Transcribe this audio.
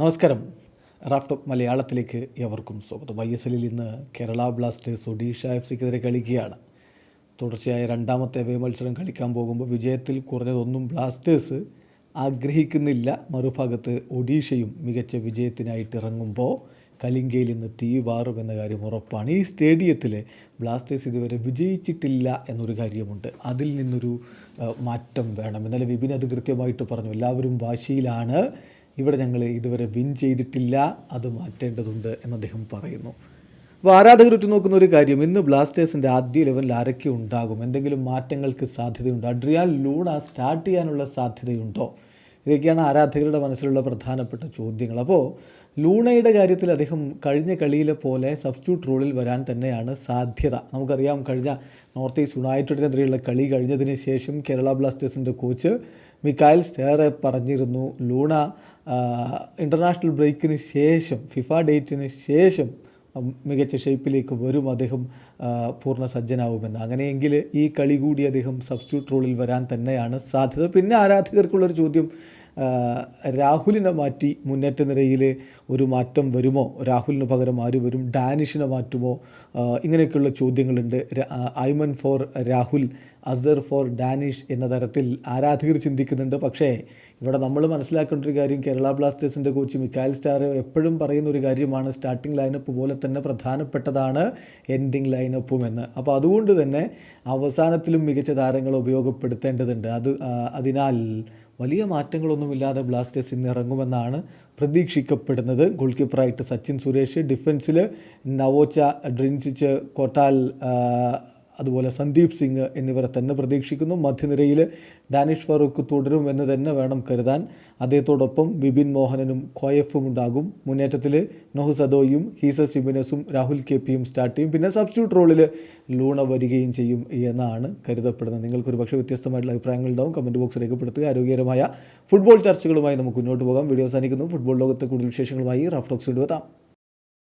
നമസ്കാരം. റാഫ്റ്റോപ്പ് മലയാളത്തിലേക്ക് എവർക്കും സ്വാഗതം. ഐ എസ് എല്ലിൽ ഇന്ന് കേരള ബ്ലാസ്റ്റേഴ്സ് ഒഡീഷ എഫ് സിക്കെതിരെ കളിക്കുകയാണ്. തുടർച്ചയായ രണ്ടാമത്തെ വേ മത്സരം കളിക്കാൻ പോകുമ്പോൾ വിജയത്തിൽ കുറഞ്ഞതൊന്നും ബ്ലാസ്റ്റേഴ്സ് ആഗ്രഹിക്കുന്നില്ല. മറുഭാഗത്ത് ഒഡീഷയും മികച്ച വിജയത്തിനായിട്ട് ഇറങ്ങുമ്പോൾ കലിംഗയിൽ നിന്ന് തീ വാറും എന്ന കാര്യം ഉറപ്പാണ്. ഈ സ്റ്റേഡിയത്തിൽ ബ്ലാസ്റ്റേഴ്സ് ഇതുവരെ വിജയിച്ചിട്ടില്ല എന്നൊരു കാര്യമുണ്ട്. അതിൽ നിന്നൊരു മാറ്റം വേണം. ഇന്നലെ വിപിൻ അത് കൃത്യമായിട്ട് പറഞ്ഞു. എല്ലാവരും വാശിയിലാണ്. ഇവിടെ ഞങ്ങൾ ഇതുവരെ വിൻ ചെയ്തിട്ടില്ല അത് മാറ്റേണ്ടതുണ്ട് എന്ന് അദ്ദേഹം പറയുന്നു. അപ്പോൾ ആരാധകർ ഉറ്റുനോക്കുന്ന ഒരു കാര്യം ഇന്ന് ബ്ലാസ്റ്റേഴ്സിന്റെ ആദ്യ ലെവലിൽ ആരൊക്കെ ഉണ്ടാകും? എന്തെങ്കിലും മാറ്റങ്ങൾക്ക് സാധ്യതയുണ്ടോ? അഡ്രിയാൻ ലൂണ സ്റ്റാർട്ട് ചെയ്യാനുള്ള സാധ്യതയുണ്ടോ? ഇതൊക്കെയാണ് ആരാധകരുടെ മനസ്സിലുള്ള പ്രധാനപ്പെട്ട ചോദ്യങ്ങൾ. അപ്പോൾ ലൂണയുടെ കാര്യത്തിൽ അദ്ദേഹം കഴിഞ്ഞ കളിയിലെ പോലെ സബ്സ്റ്റിറ്റ്യൂട്ട് റോളിൽ വരാൻ തന്നെയാണ് സാധ്യത. നമുക്കറിയാം കഴിഞ്ഞ നോർത്ത് ഈസ്റ്റ് യുണൈറ്റഡിനെതിരെയുള്ള കളി കഴിഞ്ഞതിന് ശേഷം കേരള ബ്ലാസ്റ്റേഴ്സിന്റെ കോച്ച് മിക്കായൽ സ്റ്റേറെ പറഞ്ഞിരുന്നു ലൂണ ഇന്റർനാഷണൽ ബ്രേക്കിന് ശേഷം ഫിഫ ഡേറ്റിന് ശേഷം മികച്ച ഷേപ്പിലേക്ക് വരും അദ്ദേഹം പൂർണ സജ്ജനാവുമെന്ന് അങ്ങനെയെങ്കിൽ ഈ കളി കൂടി അദ്ദേഹം സബ്സ്റ്റിറ്റ്യൂട്ട് റോളിൽ വരാൻ തന്നെയാണ് സാധ്യത. പിന്നെ ആരാധകർക്കുള്ളൊരു ചോദ്യം രാഹുലിനെ മാറ്റി മുന്നേറ്റ നിരയിൽ ഒരു മാറ്റം വരുമോ? രാഹുലിന് പകരം ആര് വരും? ഡാനിഷിനെ മാറ്റുമോ? ഇങ്ങനെയൊക്കെയുള്ള ചോദ്യങ്ങളുണ്ട്. ഐമൻ ഫോർ രാഹുൽ അസർ ഫോർ ഡാനിഷ് എന്ന തരത്തിൽ ആരാധകർ ചിന്തിക്കുന്നുണ്ട്. പക്ഷേ ഇവിടെ നമ്മൾ മനസ്സിലാക്കേണ്ട ഒരു കാര്യം കേരള ബ്ലാസ്റ്റേഴ്സിന്റെ കോച്ച് മിക്കായൽ സ്റ്റാർ എപ്പോഴും പറയുന്ന ഒരു കാര്യമാണ് സ്റ്റാർട്ടിംഗ് ലൈനപ്പ് പോലെ തന്നെ പ്രധാനപ്പെട്ടതാണ് എൻഡിങ് ലൈനപ്പും എന്ന്. അപ്പോൾ അതുകൊണ്ട് തന്നെ അവസാനത്തിലും മികച്ച താരങ്ങളെ ഉപയോഗപ്പെടുത്തേണ്ടതുണ്ട്. അത് അതിനാൽ വലിയ മാറ്റങ്ങളൊന്നുമില്ലാതെ ബ്ലാസ്റ്റേഴ്സ് ഇന്ന് ഇറങ്ങുമെന്നാണ് പ്രതീക്ഷിക്കപ്പെടുന്നത്. ഗോൾ കീപ്പറായിട്ട് സച്ചിൻ സുരേഷ് ഡിഫൻസിൽ നവോച്ച ഡ്രിൻസിച്ച് കോട്ടാൽ അതുപോലെ സന്ദീപ് സിംഗ് എന്നിവരെ തന്നെ പ്രതീക്ഷിക്കുന്നു. മധ്യനിരയിൽ ഡാനിഷ് ഫറൂഖ് തുടരും എന്ന് തന്നെ വേണം കരുതാൻ. അദ്ദേഹത്തോടൊപ്പം ബിബിൻ മോഹനനും ഖോയഫും ഉണ്ടാകും. മുന്നേറ്റത്തിൽ നൊഹു സദോയും ഹീസസ് ജിമിനസും രാഹുൽ കെ പിയും സ്റ്റാർട്ട് ചെയ്യും. പിന്നെ സബ്സ്റ്റിറ്റ്യൂട്ട് റോളിൽ ലൂണ വരികയും ചെയ്യും എന്നാണ് കരുതപ്പെടുന്നത്. നിങ്ങൾക്കൊരു പക്ഷേ വ്യത്യസ്തമായിട്ടുള്ള അഭിപ്രായങ്ങൾ ഉണ്ടാവും. കമന്റ് ബോക്സ് രേഖപ്പെടുത്തുക. ആരോഗ്യകരമായ ഫുട്ബോൾ ചർച്ചകളുമായി നമുക്ക് മുന്നോട്ട് പോകാം. വീഡിയോ അവസാനിക്കുന്നു. ഫുട്ബോൾ ലോകത്തെ കൂടുതൽ വിശേഷങ്ങളുമായി റഫ്ടോക്സ് കൊണ്ടുവെത്താം